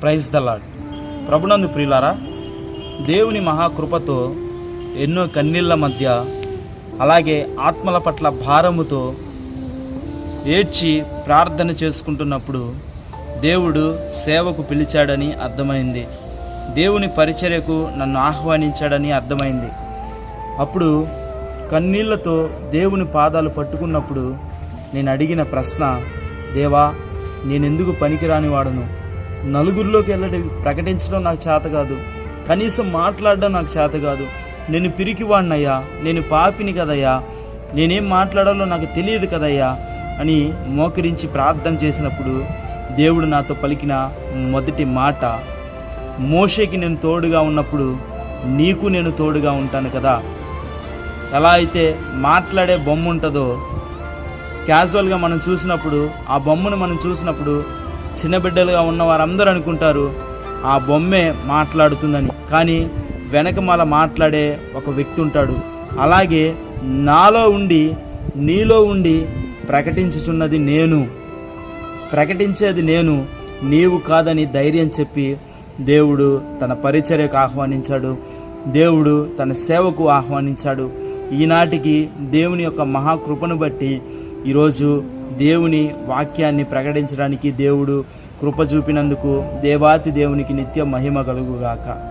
Praise దల్లాడ్ ప్రభునందు ప్రియులారా దేవుని మహాకృపతో ఎన్నో కన్నీళ్ళ మధ్య అలాగే ఆత్మల పట్ల భారముతో ఏడ్చి ప్రార్థన చేసుకుంటున్నప్పుడు దేవుడు సేవకు పిలిచాడని అర్థమైంది. దేవుని పరిచర్యకు నన్ను ఆహ్వానించాడని అర్థమైంది. అప్పుడు కన్నీళ్ళతో దేవుని పాదాలు పట్టుకున్నప్పుడు నేను అడిగిన ప్రశ్న దేవా నేనెందుకు పనికిరాని వాడను? నలుగురిలోకి వెళ్ళడం ప్రకటించడం నాకు చేత కాదు. కనీసం మాట్లాడడం నాకు చేత కాదు. నేను పిరికివాడినయ్యా నేను పాపిని కదయ్యా నేనేం మాట్లాడాలో నాకు తెలియదు కదయ్యా అని మోకరించి ప్రార్థన చేసినప్పుడు దేవుడు నాతో పలికిన మొదటి మాట మోషేకి నేను తోడుగా ఉన్నప్పుడు నీకు నేను తోడుగా ఉంటాను కదా. ఎలా అయితే మాట్లాడే బొమ్మ ఉంటుందో క్యాజువల్గా మనం చూసినప్పుడు ఆ బొమ్మను మనం చూసినప్పుడు చిన్న బిడ్డలుగా ఉన్న వారందరూ అనుకుంటారు ఆ బొమ్మే మాట్లాడుతుందని. కానీ వెనక మాల మాట్లాడే ఒక వ్యక్తి ఉంటాడు. అలాగే నాలో ఉండి నీలో ఉండి ప్రకటించుచున్నది నేను. ప్రకటించేది నేను నీవు కాదని ధైర్యం చెప్పి దేవుడు తన పరిచర్యకు ఆహ్వానించాడు. దేవుడు తన సేవకు ఆహ్వానించాడు. ఈనాటికి దేవుని యొక్క మహాకృపను బట్టి ఈరోజు దేవుని వాక్యాన్ని ప్రకటించడానికి దేవుడు కృప చూపినందుకు దేవాతి దేవునికి నిత్య మహిమ కలుగుగాక.